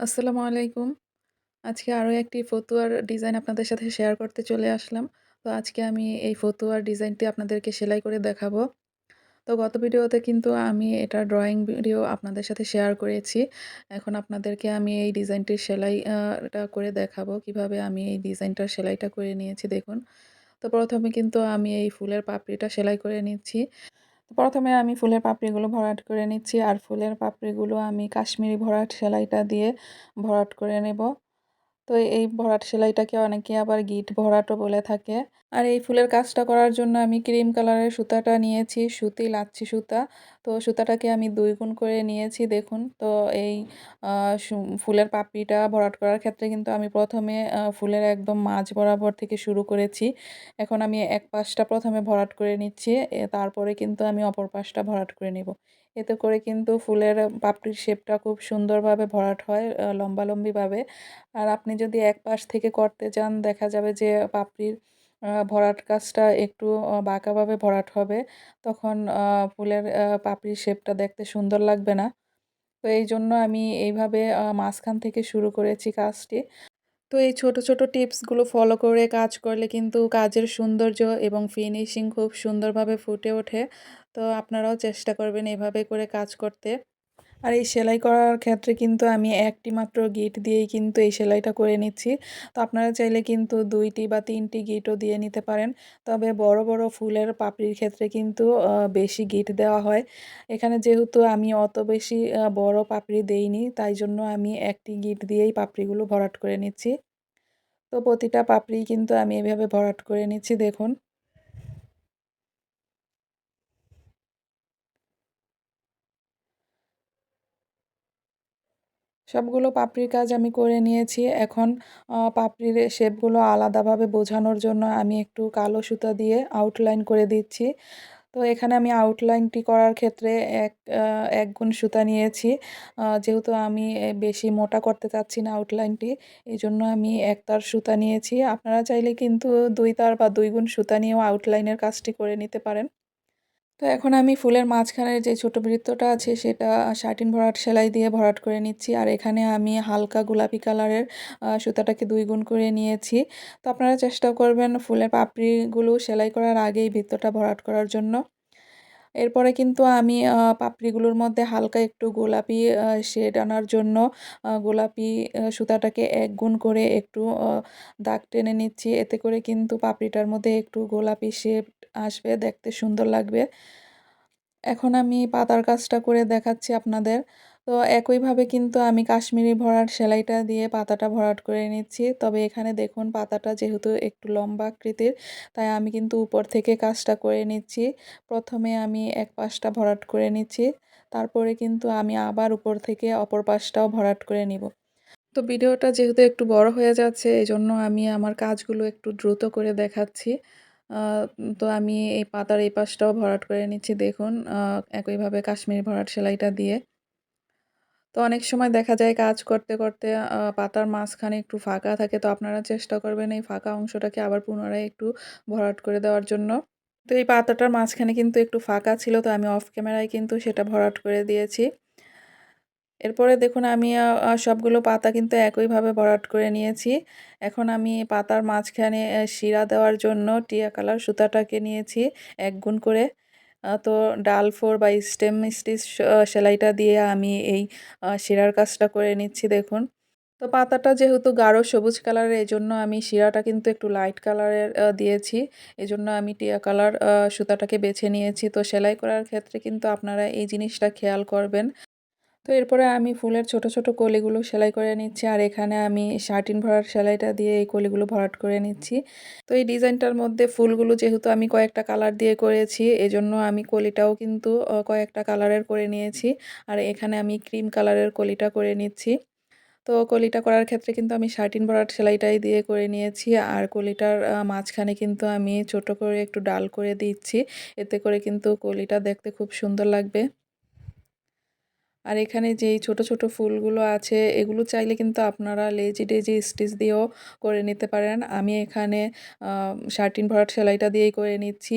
আসসালামু আলাইকুম। আজকে আরও একটি ফতুয়ার ডিজাইন আপনাদের সাথে শেয়ার করতে চলে আসলাম। তো আজকে আমি এই ফতুয়ার ডিজাইনটি আপনাদেরকে সেলাই করে দেখাবো। তো গত ভিডিওতে কিন্তু আমি এটা ড্রয়িং ভিডিও আপনাদের সাথে শেয়ার করেছি। এখন আপনাদেরকে আমি এই ডিজাইনটির সেলাই, আ করে দেখাবো। কীভাবে আমি এই ডিজাইনটার সেলাইটা করে নিয়েছি দেখুন। তো প্রথমে কিন্তু আমি এই ফুলের পাপড়িটা সেলাই করে নিচ্ছি। প্রথমে আমি ফুলের পাপড়িগুলো ভরাট করে নিচ্ছি আর ফুলের পাপড়িগুলো আমি কাশ্মীরি ভরাট সেলাইটা দিয়ে ভরাট করে নেব। তো এই ভরাট সেলাইটাকে অনেকে আবার গিট ভরাটও বলে থাকে। আর এই ফুলের কাজটা করার জন্য আমি ক্রিম কালারের সুতাটা নিয়েছি, সুতি, লাচ্ছি সুতা। তো সুতাটাকে আমি দুই গুণ করে নিয়েছি, দেখুন। তো এই ফুলের পাপড়িটা ভরাট করার ক্ষেত্রে কিন্তু আমি প্রথমে ফুলের একদম মাঝ বরাবর থেকে শুরু করেছি। এখন আমি এক পাশটা প্রথমে ভরাট করে নিচ্ছি তারপরে কিন্তু আমি অপর পাশটা ভরাট করে নিব। এতে করে কিন্তু ফুলের পাপড়ির শেপটা খুব সুন্দরভাবে ভরাট হয় লম্বালম্বিভাবে। আর আপনি যদি এক পাশ থেকে করতে চান, দেখা যাবে যে পাপড়ির ভরাট কাজটা একটু বাঁকাভাবে ভরাট হবে, তখন ফুলের পাপড়ির শেপটা দেখতে সুন্দর লাগবে না। তো এই জন্য আমি এইভাবে মাঝখান থেকে শুরু করেছি কাজটি। তো এই ছোট ছোট টিপসগুলো ফলো করে কাজ করলে কিন্তু কাজের সৌন্দর্য এবং ফিনিশিং খুব সুন্দরভাবে ফুটে ওঠে। তো আপনারাও চেষ্টা করবেন এভাবে করে কাজ করতে। আর এই সেলাই করার ক্ষেত্রে কিন্তু আমি একটি মাত্র গিট দিয়েই কিন্তু এই সেলাইটা করে নিচ্ছি। তো আপনারা চাইলে কিন্তু দুইটি বা তিনটি গিটও দিয়ে নিতে পারেন। তবে বড় বড় ফুলের পাপড়ির ক্ষেত্রে কিন্তু বেশি গিট দেওয়া হয়। এখানে যেহেতু আমি অত বেশি বড় পাপড়ি দেইনি, তাই জন্য আমি একটি গিট দিয়েই পাপড়িগুলো ভরাট করে নিচ্ছি। তো প্রতিটা পাপড়ি কিন্তু আমি এভাবে ভরাট করে নিচ্ছি, দেখুন। সবগুলো পাপড়ির কাজ আমি করে নিয়েছি। এখন পাপড়ির শেপগুলো আলাদাভাবে বোঝানোর জন্য আমি একটু কালো সুতা দিয়ে আউটলাইন করে দিচ্ছি। তো এখানে আমি আউটলাইনটি করার ক্ষেত্রে এক এক গুণ সুতা নিয়েছি। যেহেতু আমি বেশি মোটা করতে চাচ্ছি না আউটলাইনটি এই জন্য আমি এক তার সুতা নিয়েছি। আপনারা চাইলে কিন্তু দুই তার বা দুই গুণ সুতা নিয়েও আউটলাইনের কাজটি করে নিতে পারেন। তো এখন আমি ফুলের মাঝখানের যে ছোট বৃত্তটা আছে সেটা শার্টিন ভরাট সেলাই দিয়ে ভরাট করে নিচ্ছি। আর এখানে আমি হালকা গোলাপি কালারের সুতাটাকে দুই গুণ করে নিয়েছি। তো আপনারা চেষ্টা করবেন ফুলের পাপড়িগুলো সেলাই করার আগেই বৃত্তটা ভরাট করার জন্য। এরপরে কিন্তু আমি পাপড়িগুলোর মধ্যে হালকা একটু গোলাপি শেড আনার জন্য গোলাপি সুতাটাকে এক গুণ করে একটু দাগ টেনে নিচ্ছি। এতে করে কিন্তু পাপড়িটার মধ্যে একটু গোলাপি শেড আসবে, দেখতে সুন্দর লাগবে। এখন আমি পাতার কাজটা করে দেখাচ্ছি আপনাদের। তো একইভাবে কিন্তু আমি কাশ্মীরি ভরাট সেলাইটা দিয়ে পাতাটা ভরাট করে নিচ্ছি। তবে এখানে দেখুন, পাতাটা যেহেতু একটু লম্বা আকৃতির, তাই আমি কিন্তু উপর থেকে কাজটা করে নিচ্ছি। প্রথমে আমি এক পাশটা ভরাট করে নিচ্ছি, তারপরে কিন্তু আমি আবার উপর থেকে অপর পাশটাও ভরাট করে নিব। তো ভিডিওটা যেহেতু একটু বড় হয়ে যাচ্ছে এই জন্য আমি আমার কাজগুলো একটু দ্রুত করে দেখাচ্ছি। তো আমি এই পাতার এই পাশটাও ভরাট করে নিচ্ছি, দেখুন একইভাবে কাশ্মীরি ভরাট সেলাইটা দিয়ে। তো অনেক সময় দেখা যায় কাজ করতে করতে পাতার মাঝখানে একটু ফাঁকা থাকে। তো আপনারা চেষ্টা করবেন এই ফাঁকা অংশটাকে আবার পুনরায় একটু ভরাট করে দেওয়ার জন্য। তো এই পাতাটার মাঝখানে কিন্তু একটু ফাঁকা ছিল, তো আমি অফ ক্যামেরায় কিন্তু সেটা ভরাট করে দিয়েছি। এরপরে দেখুন আমি সবগুলো পাতা কিন্তু একইভাবে ভরাট করে নিয়েছি। এখন আমি পাতার মাঝখানে শিরা দেওয়ার জন্য টিয়া কালার সুতাটাকে নিয়েছি এক গুণ করে। তো ডাল ফোর বা স্টেম স্টিচ সেলাইটা দিয়ে আমি এই শিরার কাজটা করে নিচ্ছি, দেখুন। তো পাতাটা যেহেতু গাঢ় সবুজ কালারের এই জন্য আমি শিরাটা কিন্তু একটু লাইট কালারের দিয়েছি। এজন্য আমি টিয়া কালার সুতাটাকে বেছে নিয়েছি। তো সেলাই করার ক্ষেত্রে কিন্তু আপনারা এই জিনিসটা খেয়াল করবেন। তো এরপরে আমি ফুলের ছোট ছোট কলিগুলো সেলাই করে নিচ্ছি আর এখানে আমি শার্টিন ভরাট সেলাইটা দিয়ে এই কলিগুলো ভরাট করে নিচ্ছি। তো এই ডিজাইনটার মধ্যে ফুলগুলো যেহেতু আমি কয়েকটা কালার দিয়ে করেছি, এজন্য আমি কলিটাও কিন্তু কয়েকটা কালারের করে নিয়েছি। আর এখানে আমি ক্রিম কালারের কলিটা করে নিচ্ছি। তো কলিটা করার ক্ষেত্রে কিন্তু আমি শার্টিন ভরাট সেলাইটাই দিয়ে করে নিয়েছি। আর কলিটার মাঝখানে কিন্তু আমি ছোট করে একটু ডাল করে দিচ্ছি। এতে করে কিন্তু কলিটা দেখতে খুব সুন্দর লাগবে। আর এখানে যেই ছোট ছোট ফুলগুলো আছে, এগুলো চাইলে কিন্তু আপনারা লেজি ডেজি স্টিচ দিয়েও করে নিতে পারেন। আমি এখানে শার্টিন ভরাট সেলাইটা দিয়েই করে নিচ্ছি।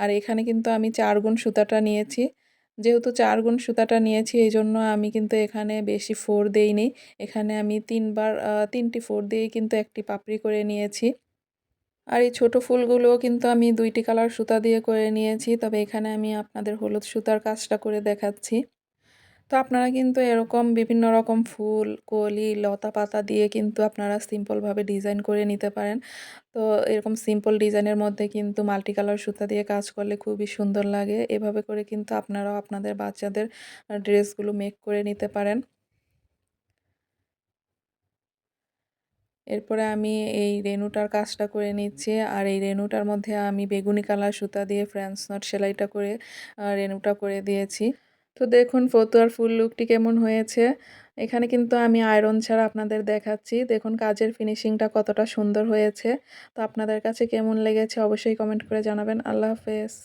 আর এখানে কিন্তু আমি চার গুণ সুতাটা নিয়েছি। যেহেতু চার গুণ সুতাটা নিয়েছি এই জন্য আমি কিন্তু এখানে বেশি ফোর দেইনি। এখানে আমি তিনবার তিনটি ফোর দিয়েই কিন্তু একটি পাপড়ি করে নিয়েছি। আর এই ছোটো ফুলগুলোও কিন্তু আমি দুইটি কালার সুতা দিয়ে করে নিয়েছি। তবে এখানে আমি আপনাদের হলুদ সুতার কাজটা করে দেখাচ্ছি। তো আপনারা কিন্তু এরকম বিভিন্ন রকম ফুল, কলি, লতা পাতা দিয়ে কিন্তু আপনারা সিম্পলভাবে ডিজাইন করে নিতে পারেন। তো এরকম সিম্পল ডিজাইনের মধ্যে কিন্তু মাল্টি কালার সুতা দিয়ে কাজ করলে খুবই সুন্দর লাগে। এভাবে করে কিন্তু আপনারাও আপনাদের বাচ্চাদের ড্রেসগুলো মেক করে নিতে পারেন। এরপরে আমি এই রেনুটার কাজটা করে নিচ্ছি। আর এই রেনুটার মধ্যে আমি বেগুনি কালার সুতা দিয়ে ফ্রেন্স নট সেলাইটা করে রেনুটা করে দিয়েছি। তো দেখুন, ফতুয়ার ফুল লুকটি কেমন হয়েছে? এখানে কিন্তু আমি আয়রন ছাড়া আপনাদের দেখাচ্ছি। দেখুন, কাজের ফিনিশিংটা কতটা সুন্দর হয়েছে। তো আপনাদের কাছে কেমন লেগেছে অবশ্যই কমেন্ট করে জানাবেন। আল্লাহ হাফেজ।